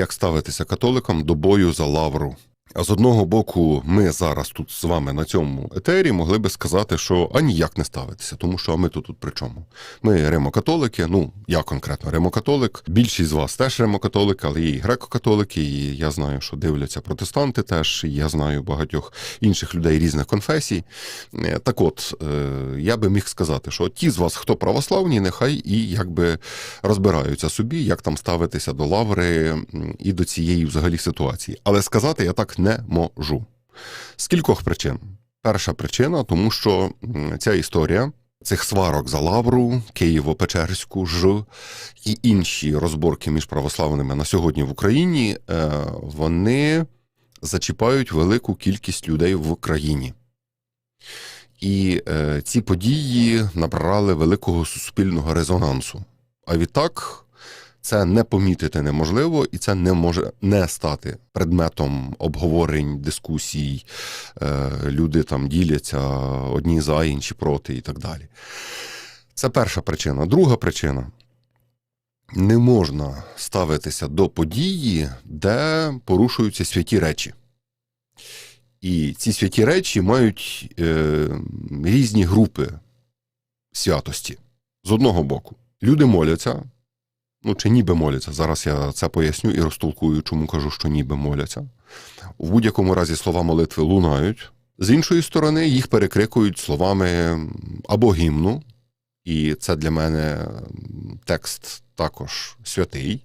як ставитися католикам до бою за лавру. А з одного боку, ми зараз тут з вами на цьому етері могли би сказати, що а ніяк не ставитися, тому що а ми тут, тут при чому? Ми римокатолики, ну я конкретно римокатолик. Більшість з вас теж римокатолики, але є і греко-католики, і я знаю, що дивляться протестанти теж, і я знаю багатьох інших людей різних конфесій. Е, Так от, е, я би міг сказати, що ті з вас, хто православні, нехай і якби розбираються собі, як там ставитися до лаври і до цієї взагалі ситуації. Але сказати я так не можу. З кількох причин. Перша причина, тому що ця історія цих сварок за лавру, Києво-Печерську ж і інші розборки між православними на сьогодні в Україні, е, вони зачіпають велику кількість людей в країні. І е, ці події набрали великого суспільного резонансу. А відтак це не помітити неможливо, і це не може не стати предметом обговорень, дискусій. Е, люди там діляться одні за, інші проти і так далі. Це перша причина. Друга причина. Не можна ставитися до події, де порушуються святі речі. І ці святі речі мають е, різні групи святості. З одного боку, люди моляться, ну чи ніби моляться. Зараз я це поясню і розтолкую, чому кажу, що ніби моляться. В будь-якому разі слова молитви лунають. З іншої сторони, їх перекрикують словами або гімну, і це для мене текст також святий.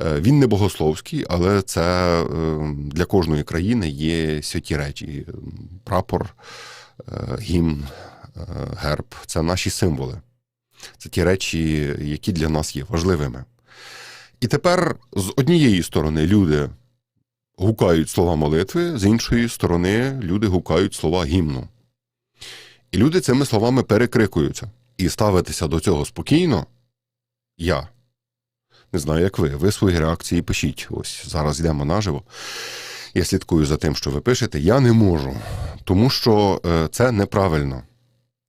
Е, Він не богословський, але це е, для кожної країни є святі речі. Прапор, е, гімн, герб це наші символи. Це ті речі, які для нас є важливими. І тепер з однієї сторони люди гукають слова молитви, з іншої сторони люди гукають слова гімну. І люди цими словами перекрикуються. І ставитися до цього спокійно я. Не знаю, як ви. Ви свої реакції пишіть. Ось зараз йдемо наживо. Я слідкую за тим, що ви пишете. Я не можу, тому що е, це неправильно.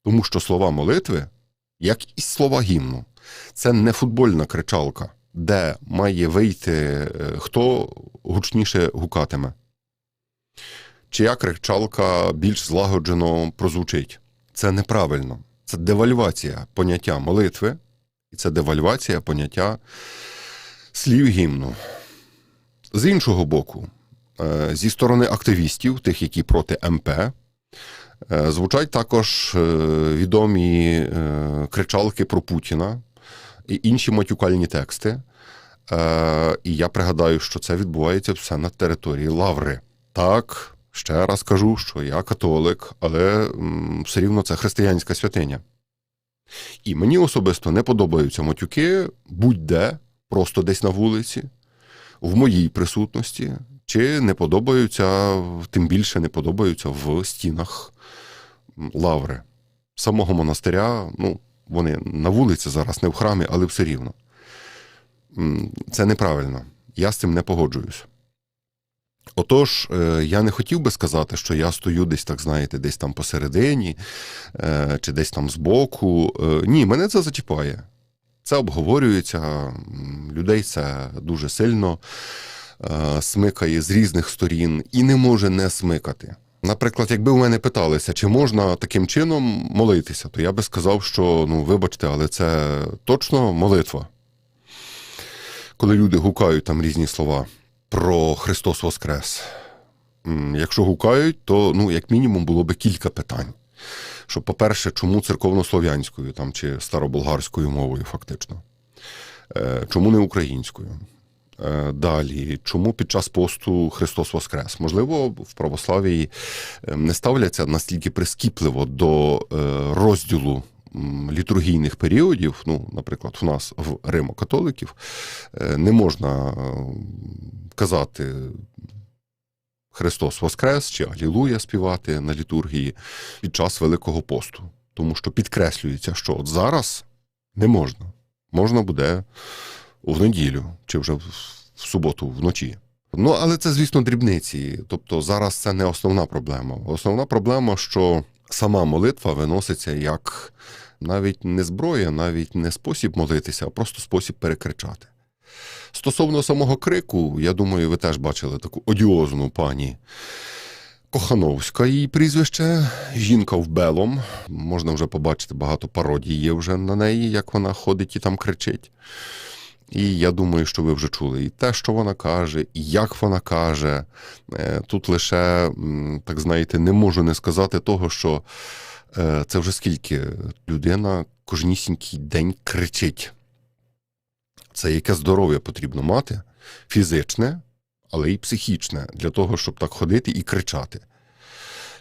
Тому що слова молитви, як і слова гімну, це не футбольна кричалка, де має вийти е, хто гучніше гукатиме. Чия кричалка більш злагоджено прозвучить. Це неправильно. Це девальвація поняття молитви, і це девальвація поняття слів гімну. З іншого боку, е, зі сторони активістів, тих, які проти МП, звучать також е, відомі е, кричалки про Путіна і інші матюкальні тексти. Е, І я пригадаю, що це відбувається все на території Лаври. Так, ще раз кажу, що я католик, але все рівно це християнська святиня. І мені особисто не подобаються матюки будь-де, просто десь на вулиці, в моїй присутності, чи не подобаються, тим більше не подобаються в стінах лаври. Самого монастиря, ну, вони на вулиці зараз, не в храмі, але все рівно. Це неправильно. Я з цим не погоджуюсь. Отож, е, я не хотів би сказати, що я стою десь, так знаєте, десь там посередині, е, чи десь там збоку. Е, Ні, мене це зачіпає. Це обговорюється, людей це дуже сильно смикає з різних сторін і не може не смикати. Наприклад, якби у мене питалися, чи можна таким чином молитися, то я би сказав, що ну, вибачте, але це точно молитва. Коли люди гукають там різні слова про Христос Воскрес. Якщо гукають, то ну, як мінімум було би кілька питань. Що, по-перше, чому церковнослов'янською там, чи староболгарською мовою, фактично? Е, Чому не українською? Е, Далі, чому під час посту Христос Воскрес? Можливо, в православії е, не ставляться настільки прискіпливо до е, розділу літургійних періодів. Ну, наприклад, в нас в Римо-католиків е, не можна казати Христос Воскрес чи Алілуя співати на літургії під час Великого посту. Тому що підкреслюється, що от зараз не можна. Можна буде в неділю чи вже в суботу вночі. Ну, але це, звісно, дрібниці. Тобто зараз це не основна проблема. Основна проблема, що сама молитва виноситься як навіть не зброя, навіть не спосіб молитися, а просто спосіб перекричати. Стосовно самого крику, я думаю, ви теж бачили таку одіозну пані Кохановська її прізвище, жінка в белом. Можна вже побачити багато пародій є вже на неї, як вона ходить і там кричить. І я думаю, що ви вже чули і те, що вона каже, і як вона каже. Е, Тут лише, так знаєте, не можу не сказати того, що е, це вже скільки людина кожнісінький день кричить. Це яке здоров'я потрібно мати, фізичне, але й психічне, для того, щоб так ходити і кричати.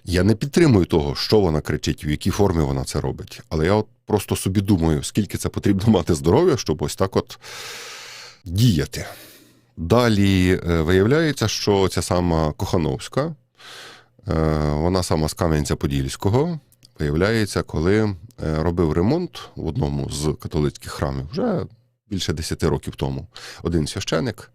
Я не підтримую того, що вона кричить, в якій формі вона це робить. Але я от просто собі думаю, скільки це потрібно мати здоров'я, щоб ось так от діяти. Далі е, виявляється, що ця сама Кохановська, е, вона сама з Кам'янця-Подільського, виявляється, коли е, робив ремонт в одному з католицьких храмів вже більше 10 років тому. Один священик,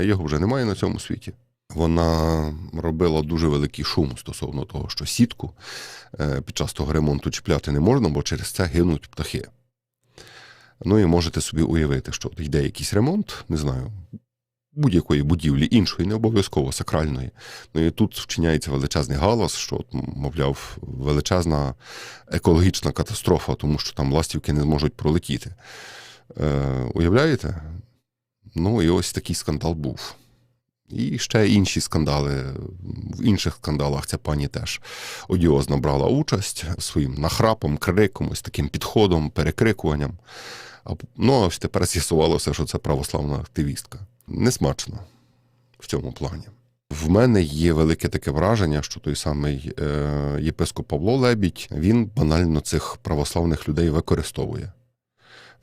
його вже немає на цьому світі. Вона робила дуже великий шум стосовно того, що сітку е, під час того ремонту чіпляти не можна, бо через це гинуть птахи. Ну і можете собі уявити, що йде якийсь ремонт, не знаю, будь-якої будівлі, іншої, не обов'язково сакральної. Ну і тут вчиняється величезний галас, що, мовляв, величезна екологічна катастрофа, тому що там ластівки не зможуть пролетіти. Е, уявляєте? Ну і ось такий скандал був. І ще інші скандали. В інших скандалах ця пані теж одіозно брала участь своїм нахрапом, криком, ось таким підходом, перекрикуванням. Ну, а ось тепер з'ясувалося, що це православна активістка. Несмачно в цьому плані. В мене є велике таке враження, що той самий е, єпископ Павло Лебідь він банально цих православних людей використовує.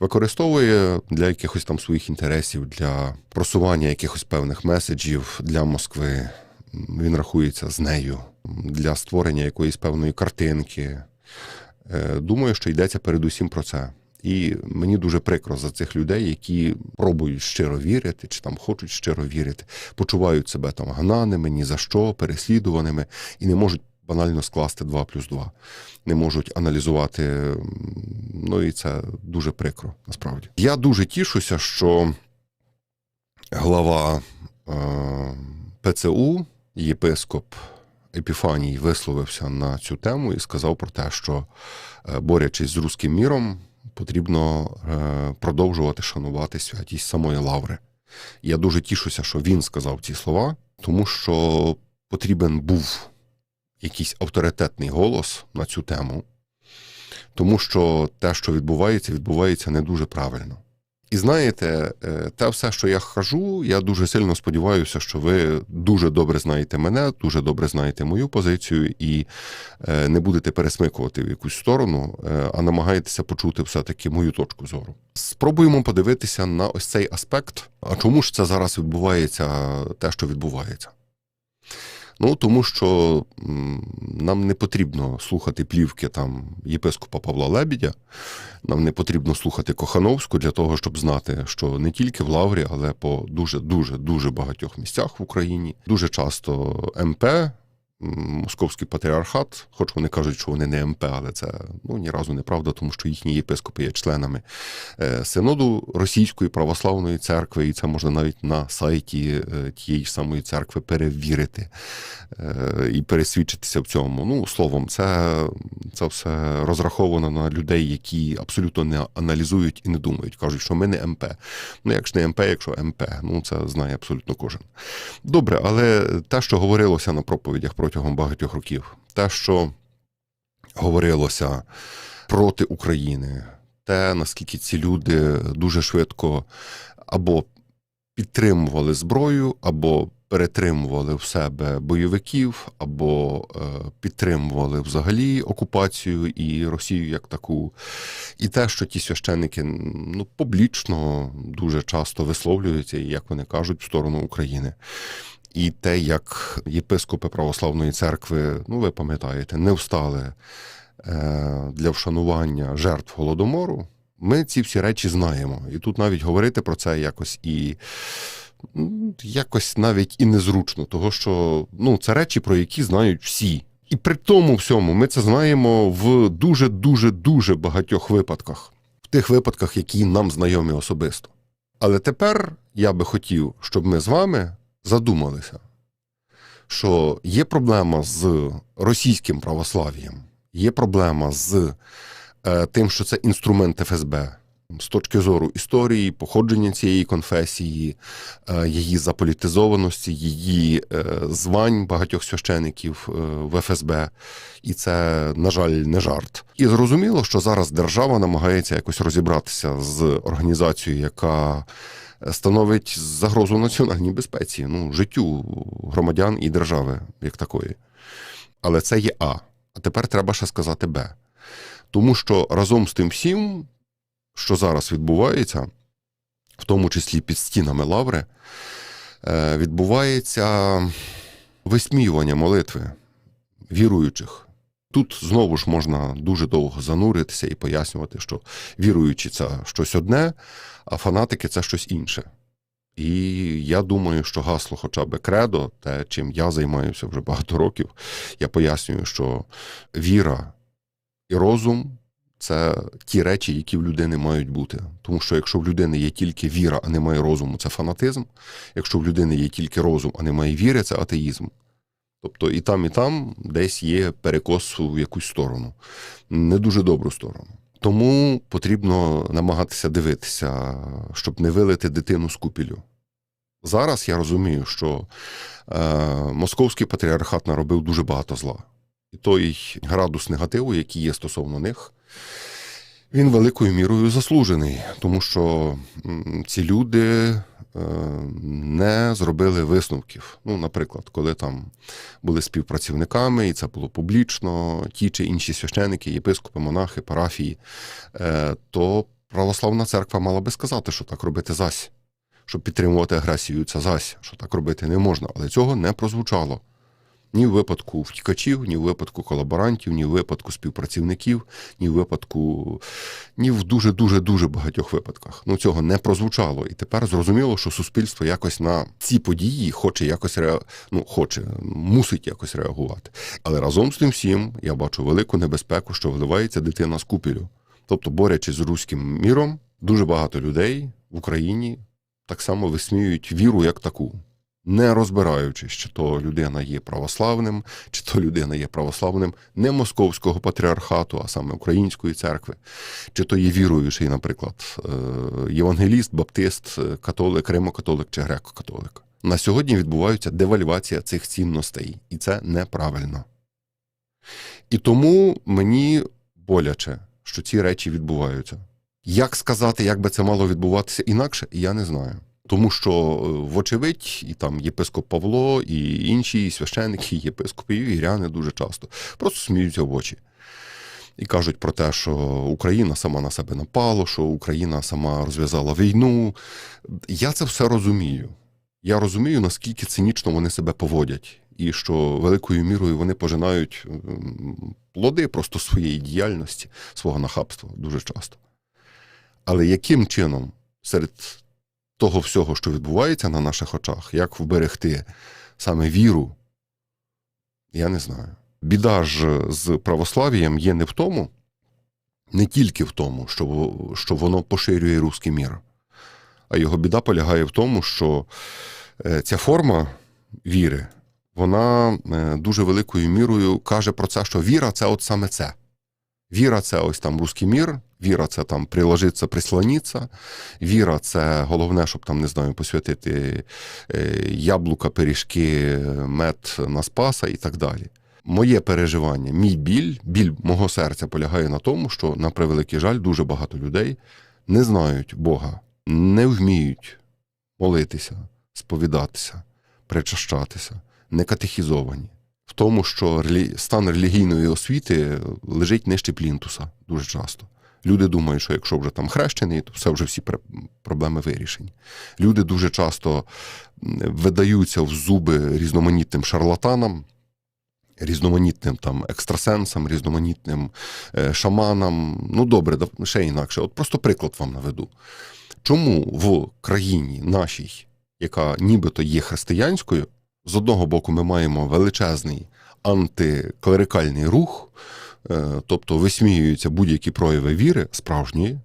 Використовує для якихось там своїх інтересів, для просування якихось певних меседжів для Москви. Він рахується з нею для створення якоїсь певної картинки. Е, Думаю, що йдеться передусім про це. І мені дуже прикро за цих людей, які пробують щиро вірити, чи там хочуть щиро вірити, почувають себе там гнаними, ні за що, переслідуваними, і не можуть банально скласти 2 плюс 2. Не можуть аналізувати. Ну і це дуже прикро, насправді. Я дуже тішуся, що глава е, ПЦУ, єпископ Епіфаній, висловився на цю тему і сказав про те, що е, борючись з руським міром, потрібно е, продовжувати шанувати святість самої лаври. Я дуже тішуся, що він сказав ці слова, тому що потрібен був якийсь авторитетний голос на цю тему, тому що те, що відбувається, відбувається не дуже правильно. І знаєте, е, те все, що я кажу, я дуже сильно сподіваюся, що ви дуже добре знаєте мене, дуже добре знаєте мою позицію і е, не будете пересмикувати в якусь сторону, е, а намагаєтеся почути все-таки мою точку зору. Спробуємо подивитися на ось цей аспект. А чому ж це зараз відбувається, те, що відбувається? Ну, тому що нам не потрібно слухати плівки там єпископа Павла Лебідя, нам не потрібно слухати Кохановську для того, щоб знати, що не тільки в Лаврі, але по дуже дуже дуже багатьох місцях в Україні. Дуже часто МП, Московський патріархат, хоч вони кажуть, що вони не МП, але це ну ні разу неправда, тому що їхні єпископи є членами е, синоду Російської православної церкви, і це можна навіть на сайті е, тієї самої церкви перевірити е, і пересвідчитися в цьому. Ну, словом, це, це все розраховано на людей, які абсолютно не аналізують і не думають. Кажуть, що ми не МП. Ну, як ж не МП, якщо МП, ну це знає абсолютно кожен. Добре, але те, що говорилося на проповідях протягом багатьох років, те, що говорилося проти України, те, наскільки ці люди дуже швидко або підтримували зброю, або перетримували в себе бойовиків, або е, підтримували взагалі окупацію і Росію як таку. І те, що ті священники ну, публічно дуже часто висловлюються, і як вони кажуть, в сторону України. І те, як єпископи православної церкви, ну ви пам'ятаєте, не встали е, для вшанування жертв голодомору. Ми ці всі речі знаємо. І тут навіть говорити про це якось і якось навіть і незручно, того що ну, це речі, про які знають всі. І при тому всьому ми це знаємо в дуже дуже дуже багатьох випадках, в тих випадках, які нам знайомі особисто. Але тепер я би хотів, щоб ми з вами задумалися, що є проблема з російським православ'ям, є проблема з е, тим, що це інструмент ФСБ. З точки зору історії, походження цієї конфесії, е, її заполітизованості, її е, звань багатьох священиків в ФСБ, і це, на жаль, не жарт. І зрозуміло, що зараз держава намагається якось розібратися з організацією, яка становить загрозу національній безпеці, ну, життю громадян і держави як такої. Але це є А. А тепер треба ще сказати Б. Тому що разом з тим всім, що зараз відбувається, в тому числі під стінами лаври, е, відбувається висміювання молитви віруючих. Тут знову ж можна дуже довго зануритися і пояснювати, що віруючі це щось одне, а фанатики це щось інше. І я думаю, що гасло, хоча б кредо, те, чим я займаюся вже багато років, я пояснюю, що віра і розум це ті речі, які в людини мають бути. Тому що якщо в людини є тільки віра, а немає розуму, це фанатизм. Якщо в людини є тільки розум, а немає віри, це атеїзм. Тобто і там, і там десь є перекос в якусь сторону, не дуже добру сторону. Тому потрібно намагатися дивитися, щоб не вилити дитину з купілю. Зараз я розумію, що е, московський патріархат наробив дуже багато зла. І той градус негативу, який є стосовно них, він великою мірою заслужений, тому що ці люди не зробили висновків. Ну, наприклад, коли там були співпрацівниками, і це було публічно, ті чи інші священики, єпископи, монахи, парафії, е, то православна церква мала би сказати, що так робити зась, щоб підтримувати агресію, це зась, що так робити не можна. Але цього не прозвучало. Ні в випадку втікачів, ні в випадку колаборантів, ні в випадку співпрацівників, ні в випадку, ні в дуже дуже дуже багатьох випадках. Ну цього не прозвучало. І тепер зрозуміло, що суспільство якось на ці події хоче якось ре... ну, хоче, мусить якось реагувати. Але разом з тим всім я бачу велику небезпеку, що вливається дитина з купілю. Тобто, борючись з руським міром, дуже багато людей в Україні так само висміюють віру як таку не розбираючись, чи то людина є православним, чи то людина є православним не московського патріархату, а саме української церкви, чи то є віруючий, наприклад, е, євангеліст, баптист, католик, римокатолик чи греко-католик. На сьогодні відбувається девальвація цих цінностей, і це неправильно. І тому мені боляче, що ці речі відбуваються. Як сказати, як би це мало відбуватися інакше, я не знаю. Тому що, е, вочевидь, і там єпископ Павло, і інші і священники, і єпископи, і віряни дуже часто просто сміються в очі. І кажуть про те, що Україна сама на себе напала, що Україна сама розв'язала війну. Я це все розумію. Я розумію, наскільки цинічно вони себе поводять, і що великою мірою вони пожинають плоди просто своєї діяльності, свого нахабства дуже часто. Але яким чином серед того всього, що відбувається на наших очах, як вберегти саме віру, я не знаю. Біда ж з православ'ям є не в тому, не тільки в тому, що, що воно поширює руський мір, а його біда полягає в тому, що е, ця форма віри, вона е, дуже великою мірою каже про це, що віра це от саме це. Віра це ось там руський мір, віра це там приложиться, прислоніться, віра це головне, щоб там, не знаю, посвятити е, яблука, пиріжки, мед на спаса і так далі. Моє переживання, мій біль, біль мого серця полягає на тому, що, на превеликий жаль, дуже багато людей не знають Бога, не вміють молитися, сповідатися, причащатися, не катехізовані в тому, що стан релігійної освіти лежить нижче плінтуса дуже часто. Люди думають, що якщо вже там хрещений, то все вже всі проблеми вирішені. Люди дуже часто видаються в зуби різноманітним шарлатанам, різноманітним там екстрасенсам, різноманітним е, шаманам. Ну добре, ще інакше. От просто приклад вам наведу. Чому в країні нашій, яка нібито є християнською, з одного боку, ми маємо величезний антиклерикальний рух, е, тобто висміюються будь-які прояви віри справжньої,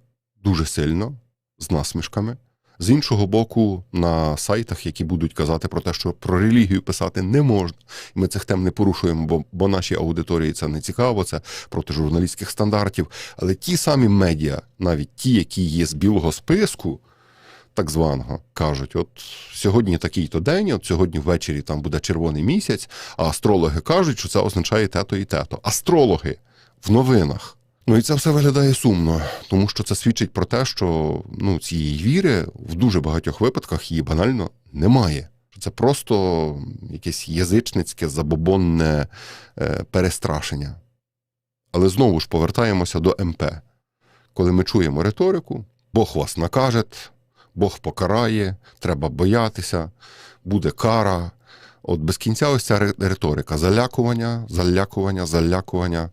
дуже сильно, з насмішками, З іншого боку, на сайтах, які будуть казати про те, що про релігію писати не можна, і ми цих тем не порушуємо, бо, бо нашій аудиторії це не цікаво, це проти журналістських стандартів. Але ті самі медіа, навіть ті, які є з білого списку, так званого, кажуть: от сьогодні такий-то день, от сьогодні ввечері там буде червоний місяць, а астрологи кажуть, що це означає те-то і те-то. Астрологи в новинах. Ну і це все виглядає сумно, тому що це свідчить про те, що ну, цієї віри в дуже багатьох випадках її банально немає. Це просто якесь язичницьке забобонне е, перестрашення. Але знову ж повертаємося до МП. Коли ми чуємо риторику, Бог вас накаже, Бог покарає, треба боятися, буде кара. От без кінця ось ця риторика: залякування, залякування, залякування.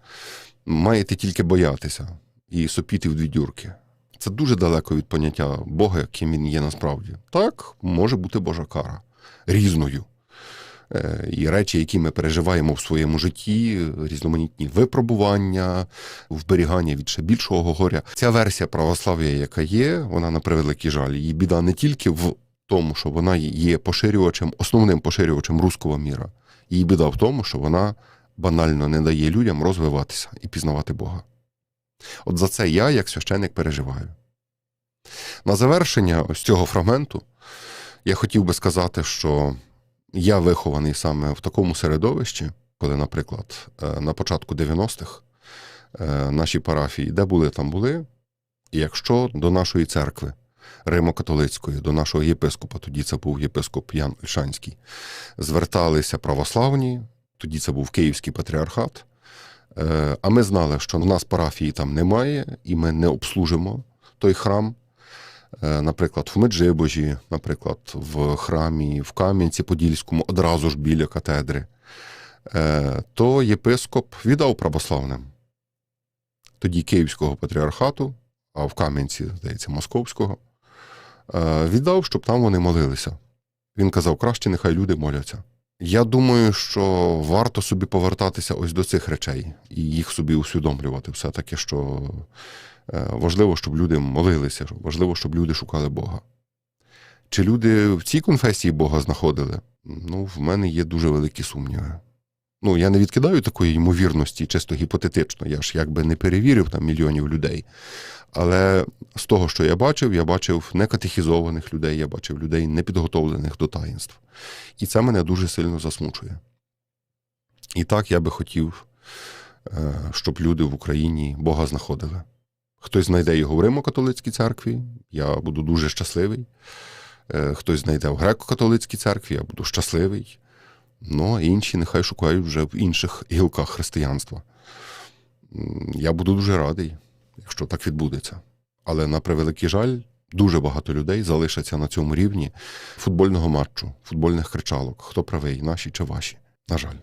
Маєте тільки боятися і сопіти в дві дюрки. Це дуже далеко від поняття Бога, яким він є насправді. Так, може бути Божа кара різною. Е, І речі, які ми переживаємо в своєму житті, різноманітні випробування, вберігання від ще більшого горя. Ця версія православ'я, яка є, вона на превеликий жаль. Її біда не тільки в тому, що вона є поширювачем, основним поширювачем руського міра. Її біда в тому, що вона банально не дає людям розвиватися і пізнавати Бога. От за це я, як священник, переживаю. На завершення ось цього фрагменту я хотів би сказати, що я вихований саме в такому середовищі, коли, наприклад, е, на початку 90-х е, наші парафії, де були, там були. І якщо до нашої церкви Римо-католицької, до нашого єпископа, тоді це був єпископ Ян Ольшанський, зверталися православні, тоді це був Київський патріархат. Е, А ми знали, що в нас парафії там немає, і ми не обслужимо той храм. Е, Наприклад, в Меджибожі, наприклад, в храмі, в Кам'янці-Подільському, одразу ж біля катедри, Е, то єпископ віддав православним. Тоді Київського патріархату, а в Кам'янці, здається, Московського, е, віддав, щоб там вони молилися. Він казав, краще нехай люди моляться. Я думаю, що варто собі повертатися ось до цих речей і їх собі усвідомлювати. Все-таки, що важливо, щоб люди молилися, важливо, щоб люди шукали Бога. Чи люди в цій конфесії Бога знаходили? Ну, в мене є дуже великі сумніви. Ну, я не відкидаю такої ймовірності, чисто гіпотетично. Я ж якби не перевірив там мільйонів людей. Але з того, що я бачив, я бачив некатехізованих людей, я бачив людей, непідготовлених до таїнств. І це мене дуже сильно засмучує. І так я би хотів, е, щоб люди в Україні Бога знаходили. Хтось знайде його в Римо-католицькій церкві, я буду дуже щасливий. Е, Хтось знайде в греко-католицькій церкві, я буду щасливий. Ну, а інші нехай шукають вже в інших гілках християнства. Я буду дуже радий, якщо так відбудеться. Але на превеликий жаль, дуже багато людей залишаться на цьому рівні футбольного матчу, футбольних кричалок. Хто правий, наші чи ваші? На жаль.